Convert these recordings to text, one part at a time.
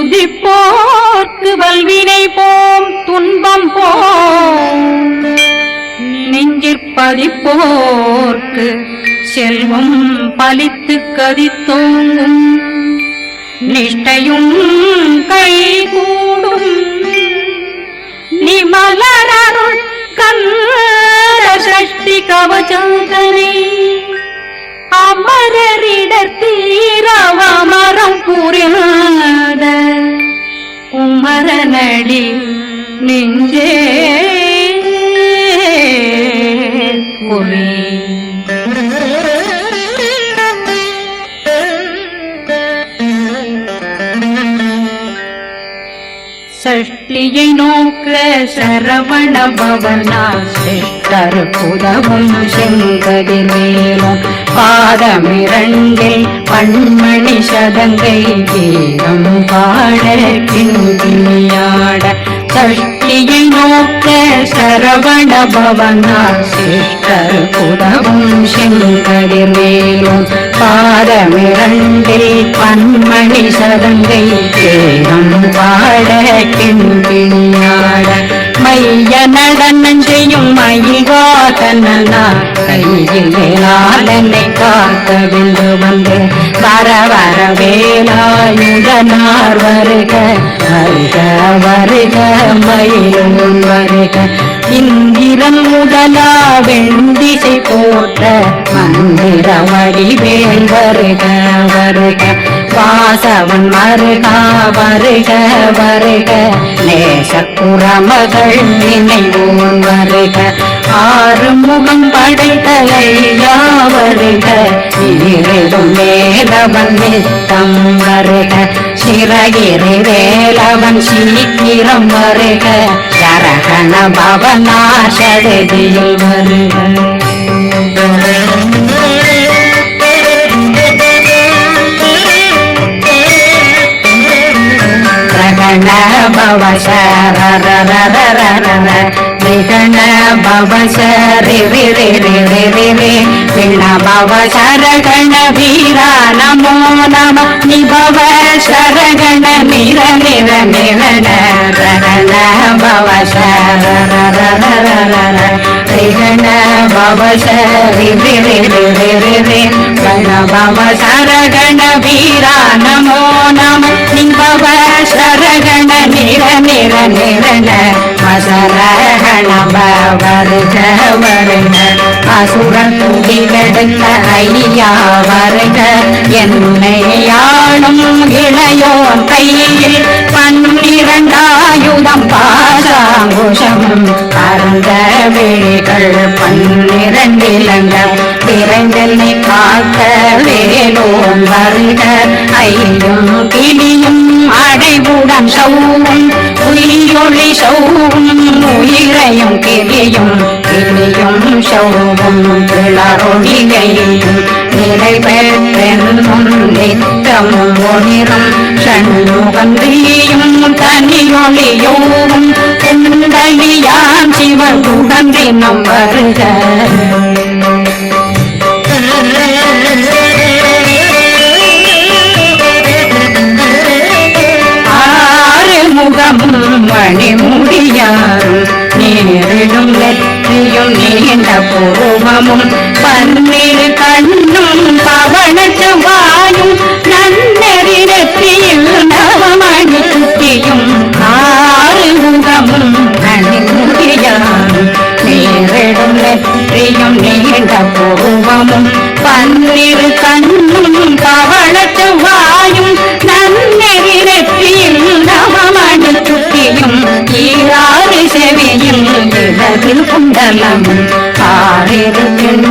துதிப்போர்க்கு வல்வினை போம் துன்பம் போம். நெஞ்சிற்பதிப்போர்க்கு செல்வம் பலித்து கதித்தோங்கும். நிஷ்டையும் கை கூடும். நிமலரருள் கந்த சஷ்டி கவச்சந்தனை அமரரிடத்தீரவமரம் புரியாத குமரனடி நெஞ்சே புரி சஷ்டியை நோக்க சரவண பவனா சிஷ்டர் புதவும் செங்கதிர் மேலும் பாதமிரண்டில் பண்மணி சதங்கை வீரம் பாட பின்னியாட சஷ்டியை நோக்க சரவண பவனா சிஷ்டர் புதவும் செங்கதிர் மேலும் பாதமிரண்டில் பன்மணி சதங்கை வீரம் பாட பின்னியாட மைய நடனம் செய்யும் மயிகாதனா கையில் வேளாளனை காக்க விந்து வந்து வர வர வேலாயுதனார் வருக வருக வருக மயிலும் வருக. இந்திரன் முதலா வெண்டிசை போட்ட மந்திர வடிவேல் வருக வருக. பாசவன் வருகா வருக. வருக நேசப்புறமகள் நினைவோன் வருக. ஆறு முகம் படைத்தலையா வருக ஈரிடும் வேலவன் நித்தம் வருக. சிறகிரி வேலவன் சீக்கிரம் வருக. சரகண பவனா வருக. விகண பவ சரகண வீரா நமோ நம நிபவ சரகண நிர நிர நிரண பவ சரரரரரர பவ சரி பவ சரகண வீரா நமோ நம நிபவ சரகண நிர நிர நிரண மசரகண வருக வருக அசுர துடிலெடுத்த ஐயா வருக என்னை யாழும் இளையோன் கையில் பன்னிரண்டாயுதம் பாசாங்குஷம் பரந்த விழிகள் பன்னிரண்டிலங்க விரைந்தென்னை காக்க வேலோன் வருக ஐயும் கிளியும் அடைவுடன் சௌவும் உயிரொளி சௌவும் உயிரையும் கிளியும் கிளியும் சௌவும் கிளறொழியையும் நிறைவேற்றென்னும் நித்தமும் ஒளிரும் சண்முகந்தியும் தனியொளியோவும் குண்டலியாம் சிவன் குடந்தினம் வருக. முகமும் மணிமுடியாரும் நேரிடும் நெற்றியும் நீண்ட பூமமும் பன்னிரு கண்ணும் பவனத்து வாயும் நன்னறி நெற்றியில் நவமணி குட்டியும் ஆறு முகமும் மணிமுடியாரும் நேரிடும் நெற்றியும் நீண்ட பூமமும் பன்னிரு கண்ணும் பவளத்து ஈராறு செவியும் இளவில் குண்டலம் ஆறிரு பெண்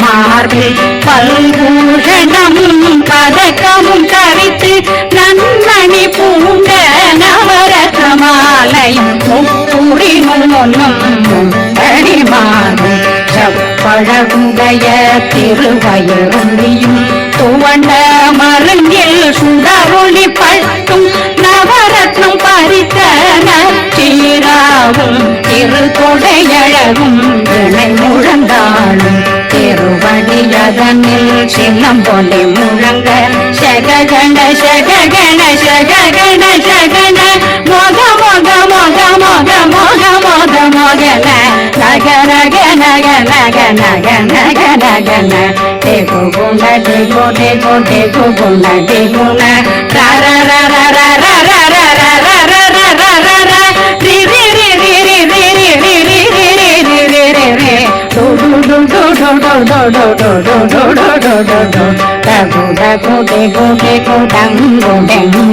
மார்பில் பல்பூஷணமும் பதக்கமும் கவித்து நன்மணி பூண்ட நவரத்ன மாலையும் முப்புரினும் ஒன்னும் அடிமாறும் செப்பழகுடைய திருவயருளியும் துவண்ட மருங்கில் சுடரொளி பட்டும் அழகும் திரு கொடையழகும். இணை முழந்தாளும் திருவடியதனில் சின்னம் போலே முழங்க. சககண சககண சககண சகன. மோக மோக மோக மோக மோக மோக மோகன நக நக நக நக நக நகன டேகு குண்ட டேகு டேகு டேகு குண்ட டேகுன đô đô đô đô đô đô đô đô đô đa cô đa cô đê cô đê cô đăng cô đăng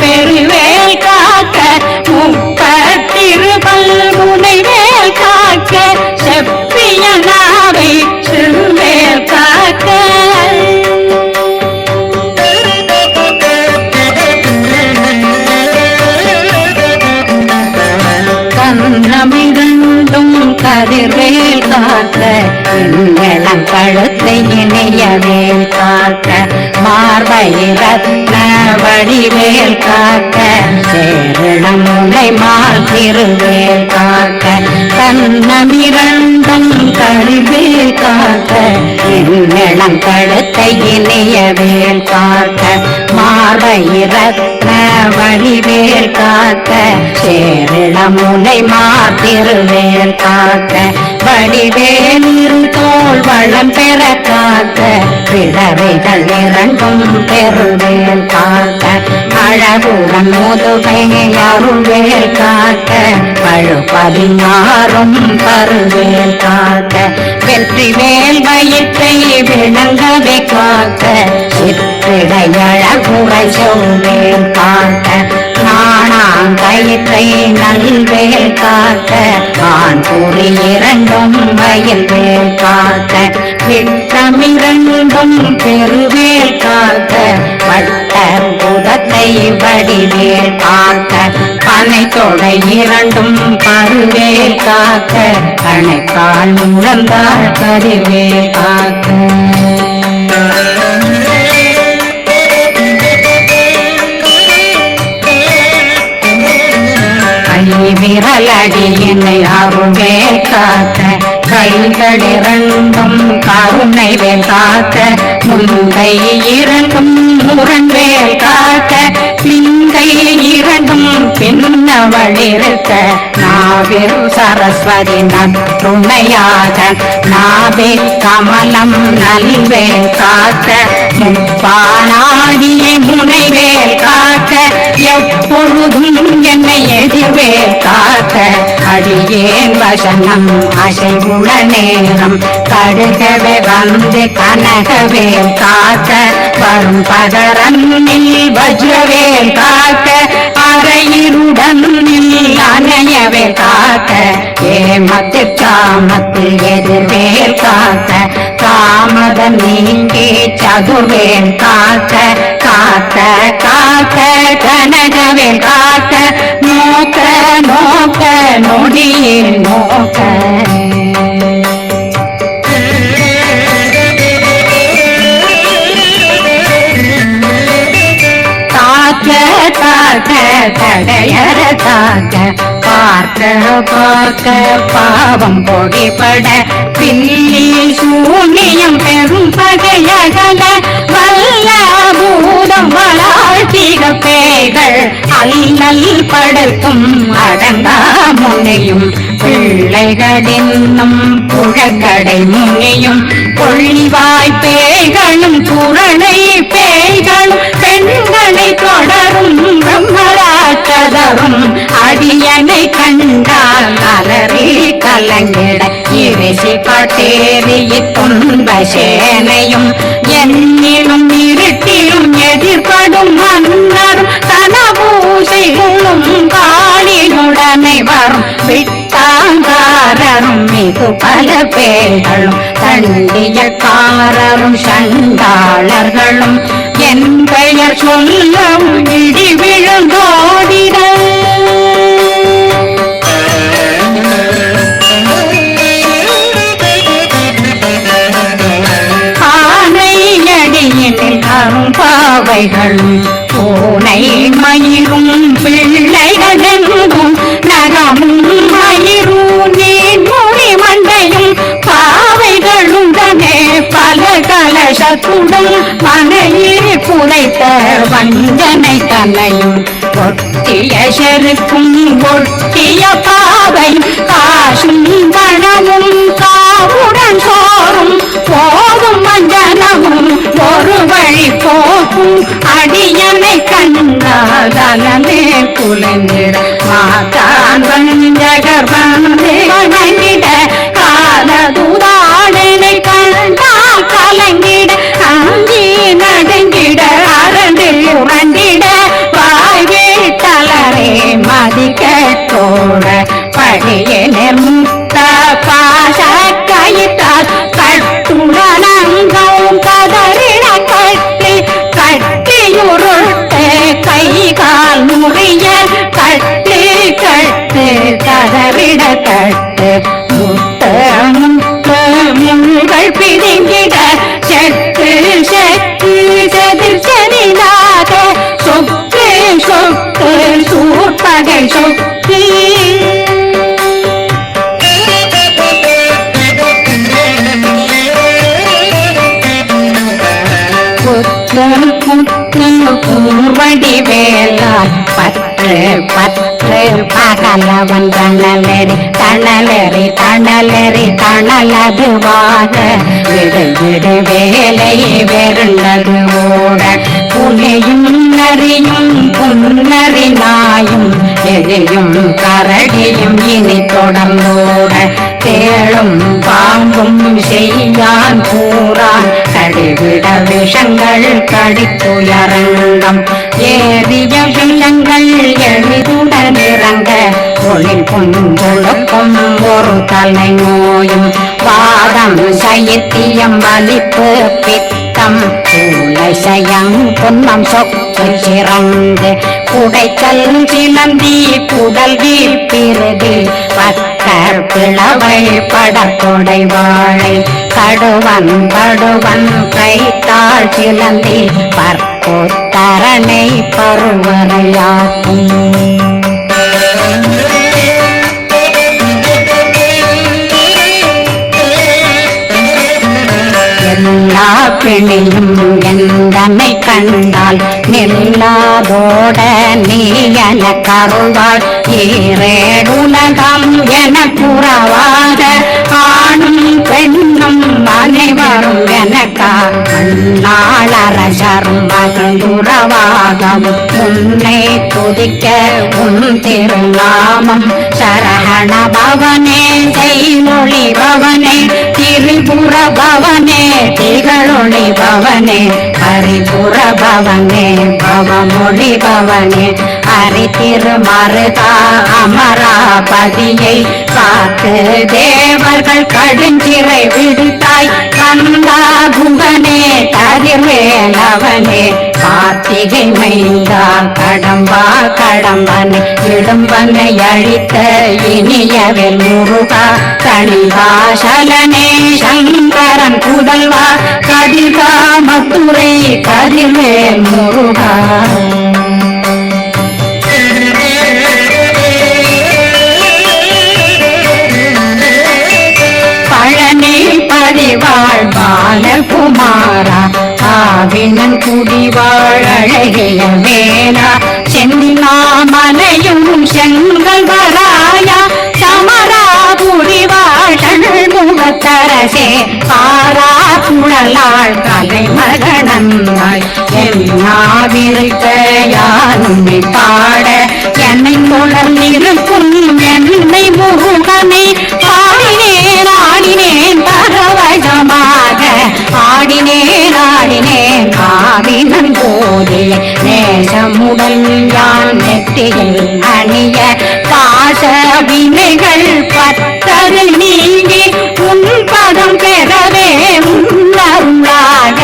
பெறுவே கழுத்தை இணையவே காட்ட மார்பை ரத்ன வடிவேல் காட்ட சேரணம் மால் திருவேல் காட்ட தன்னமிரந்தம் கழிவேல் காட்ட இன்னிடம் கழுத்தை இணையவேல் காட்ட மார்பை வழிவேல் காக்க சேரிளமுனை மாத்திருவேல் காக்க வடிவேல் இரு தோல் வளம் பெற காக்க பிளவைகள் இரண்டும் பெருவேல் காக்க அழகுடன் முதுகை அருள்வேல் காக்க பழு பதினாறும் பருவேல் காக்க வெற்றி வேல் வயிற்றை விளங்கவே காக்க சிற்றிடையழ புகழ் சொல்வேன் காட்ட நாணாங்கயிற்றை நல்வேல் காட்ட நான் கூறி இரண்டும் மயில்வேல் காட்ட விட்டமிரண்டும் பெருவேல் காட்ட பட்ட புதத்தை வடிவேல் காட்ட பனை தொடை இரண்டும் பருவேல் காக்க கணைக்கால் முழந்தாள் கருவேல் காக்க. விரலடியினை அருள்வேல் காத்த கைகளிரண்டும் கருணை வேல் காத்த முந்தை இரண்டும் முரண்வேல் காத்த பிந்தை இரண்டும் பின்னவளிருக்க நாவில் சரஸ்வதி நற்றுணையாக நாவே கமலம் நல்வேல் காக்க முப்பானாடியை முனைவேல் காக்க எப்பொழுதும் என்னை எதிர்வேல் காக்க. அடியேன் வசனம் அசைவுள நேரம் கடுகவே வந்து கனகவேல் காக்க. வரும் பதரன்னில் வஜ்ரவேல் காக்க அறையிருடன் அணையவே காக்க. ஏமத்து காமத்து எதிர்வேல் காக்க காமத நீங்கி சதுர்வேல் காக்க காக்க காக்க கனகவேல் காக்க. நோக்க நோக்க நொடியில் நோக்க. தடையற காக்க பார்க்க பார்க்க பாவம் பொடிபட பின்னி சூன்யம் பெரும் பகையகல வல்ல பூதம் வளாழ்த்திக பேய்கள் அல்லல் படுத்தும் அடங்கா முனையும். பிள்ளைகளின்னும் புழக்கடை முனையும். கொள்ளிவாய் பேய்களும் குரணை பேய்களும் பெண்களை தொடரும் பிரம்மராட்சதரும் அடியனை கண்டால் அலறி கலங்கிட இரிசி பட்டேறிய துன்ப சேனையும். என்னிலும் இருட்டிலும் எதிர்படும் மன்னரும் தனபூசைகளும் காலினுடனே வரும். விட்டாங்காரரும் மிகு பல பேர்களும் தண்டியக்காரரும் சண்டாளர்களும். என் பெயர் சொல்லும் இடி விழுந்தோடிட அடியினில் அரும்பாவைகளும் பூனை மயிரும் பிள்ளைகளெங்கும் நகமும் மயிரும் நீர்மொழி மண்டையும் பாவைகளும் பாவைகளுடனே பல கலசத்துடன் மனையில் புதைத்த வஞ்சனை தலையும் ஒட்டிய செருக்கும் ஒட்டிய பாவை காசும் பணமும் காவும் வழி போக்கும் அடியனை கண்ணாதனே தலமே மாதான் வஞ்சகர் வந்து பூர்வடி வேலால் பற்று பற்று பகலவன் தணலரி தணலரி தணலரி தணலதுவாக விடு விடு வேலை வெருண்டது ஓட. புலியும் நரியும் புன்னரி நாயும் எழியும் கரடியும் இனி தொடர்ந்தோட தேளும் பாம்பும் செய்யான் கூறான். கடிவிட விஷங்கள் கடித்துயரங்கம். ஏறிய விஷங்கள் எளிதுடன் இறங்க ஒளில் பொங்கொழுக்கும் ஒரு தலை நோயும். பாதம் சைத்தியம் வலிப்பு பித்தம் சயம் பொன்னம் சொக்கு சிறந்து குடைச்சல் சிலந்தி புடல் வீழ்பிறதி பக்கர் பிளவை படக்கொடை வாழை. கடுவன் படுவன் கைத்தாள் சிலந்தி பற்போத்தரனை பருவரையாக்கும் பிணியும் எந்தனை கண்டால் நில்லாதோட நீ என கருவாள். ஈரேடுலகம் என புறவாக ஆணும் பெண்ணும் அனைவரும் எனக்கா? அந்நாளரசரும் மகிழ்ந்துறவாகவும் உன்னை துதிக்க உன் திருநாமம் சரகண பவனே செய்மொழி பவனே திரிபுர பவனே திகழொளி பவனே பரிபுர பவனே பவமொழி பவனே. ஹரி திருமருதா அமராபதியை காத்து தேவர்கள் கடுஞ்சிறை விடுத்தாய். கந்தா குகனே கதிர்வேலவனே கார்த்திகை மைந்தா கடம்பா கடம்பனை இடும்பனை அழித்த இனியவில் முருகா தனிவாசலனே சங்கரன் புதல்வா கதிர்கா மதுரை கதிர்வேல் முருகா. வாழ் பாலகுமாரா ஆவினன் குடிவாழ் அழகிய வேளா செந்தினாமலையும் செங்கல் வராயா சமரா புரிவாழ் முகத்தரசே. பாரா புழலாள் கலை மகனந்தாய் என்னாவிருக்க யாரும் பாட என்னை தொடர்ந்திருக்கும் என்னை முருகனை ஆடினேன் ஆடினேன். ஆடினேன் ஆவினன் போதே நேசமுடன் யான் நெற்றியில் அணிய காச வினைகள் பத்தது நீங்கி உன் பதம் பெறவே உன்னருளாக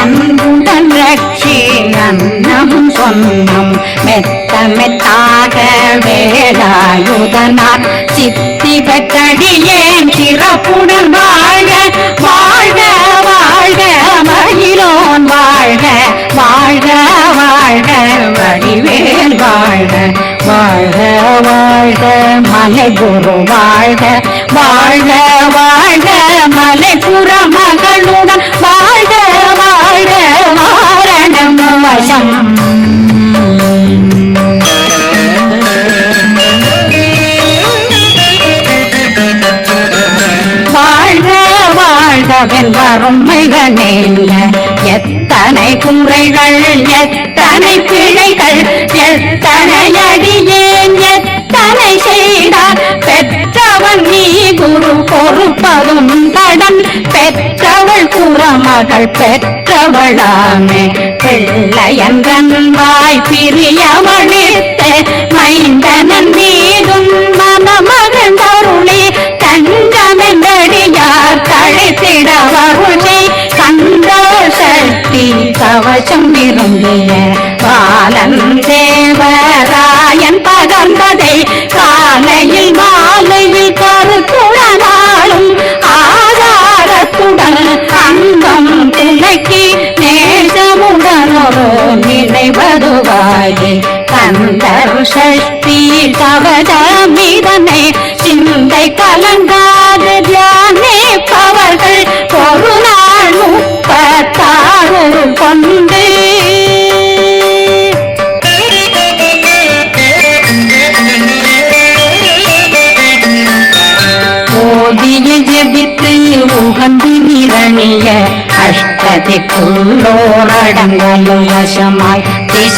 அன்புடன் ரட்சி அன்னமும் சொன்னம் மெத்த மெத்தாக வேலாயுதனார். சித்தி பெற்றடியே சிறப்புடன் வாழ வடிவேல் வாழ்க வாழ்க வாழ்க மலை குரு வாழ்க வாழ்க வாழ்க மலை புற மகளுடன் வாழ்க வாழ்க வாரணம் வசம் வாழ்க வாழ்க வெல்வரும் மிகநேங்க எத்தனை குறைகள் எத்த எத்தனை பிழைகள் எத்தனை அடியேன் எத்தனை செய்தார். பெற்றவன் நீ குரு பொறுப்பதும் கடன். பெற்றவள் குறமகள் பெற்றவளாமே. பிள்ளையன்றன் வாய் பிரியவழித்த மைந்தனன் மீதும் പൗഷത്തിയിൽ കവചമിതനേ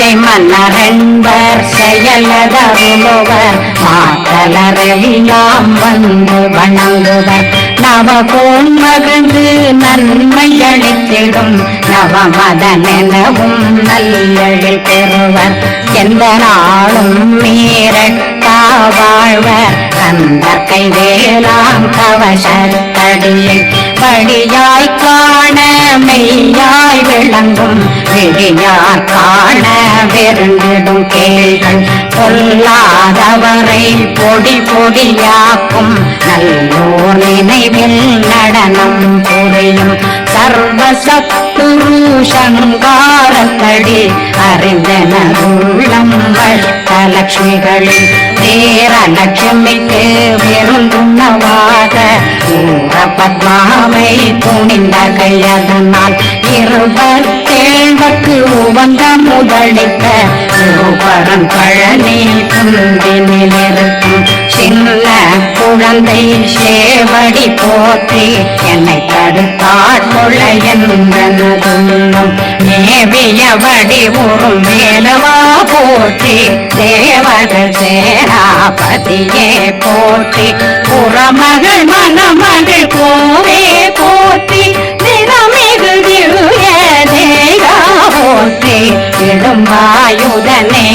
திசை மன்னரன்பர் செயலதருளுவர். மாத்தலரெல்லாம் வந்து வணங்குவர். நவகோன் மகிழ்ந்து நன்மை அளித்திடும் நவமதனெனவும் நல்லழி பெறுவர். எந்த நாளும் மீறட்டா வாழ்வ அந்த கைவேலாம் கவசத்தடியை படியாய் காண மெய்யாய் விளங்கும். விழியார் காண விருந்திடும் கேள்கள் பொல்லாதவரை பொடி பொடியாக்கும். நல்லோர் நினைவில் நடனம் புரியும். சர்வசத்துரு சங்காரத்தடி அறிந்தனருள்ளம் வட்டலட்சுமிகளில் தேரலட்சுமிக்கு விருந்துண்ணவாத ஊர பத்மாவை துணிந்த கையதனால் இருபத்தேழ்வக்கு உவந்த முதலிட்ட. பழனி குந்தினில் சின்ன குழந்தை சேவடி போற்றி என்னை தடுத்தாட்கொள்ள என்பதுள்ளும் மேவியபடி ஒரு மேலவா போற்றி தேவர்கள் சேராபதியே போற்றி. புறமகள் மணமகள் கோவே போற்றி தினமிகு தேகா போற்றி இடும்பாயுதனே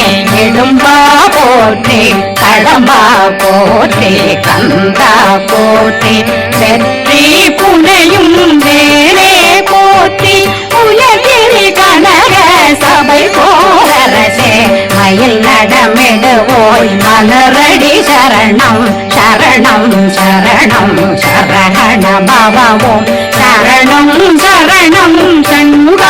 இடும்பா போற்றி கடம்பா போற்றி கந்தா போற்றி வெற்றி புனையும் வேலே போற்றி உலகிரி கனக சபை போரசே மயில் நடமிடுவோய் மலரடி சரணம் சரணம் சரணம் சரண பவவோம் சரணம் சரணம் சண்முக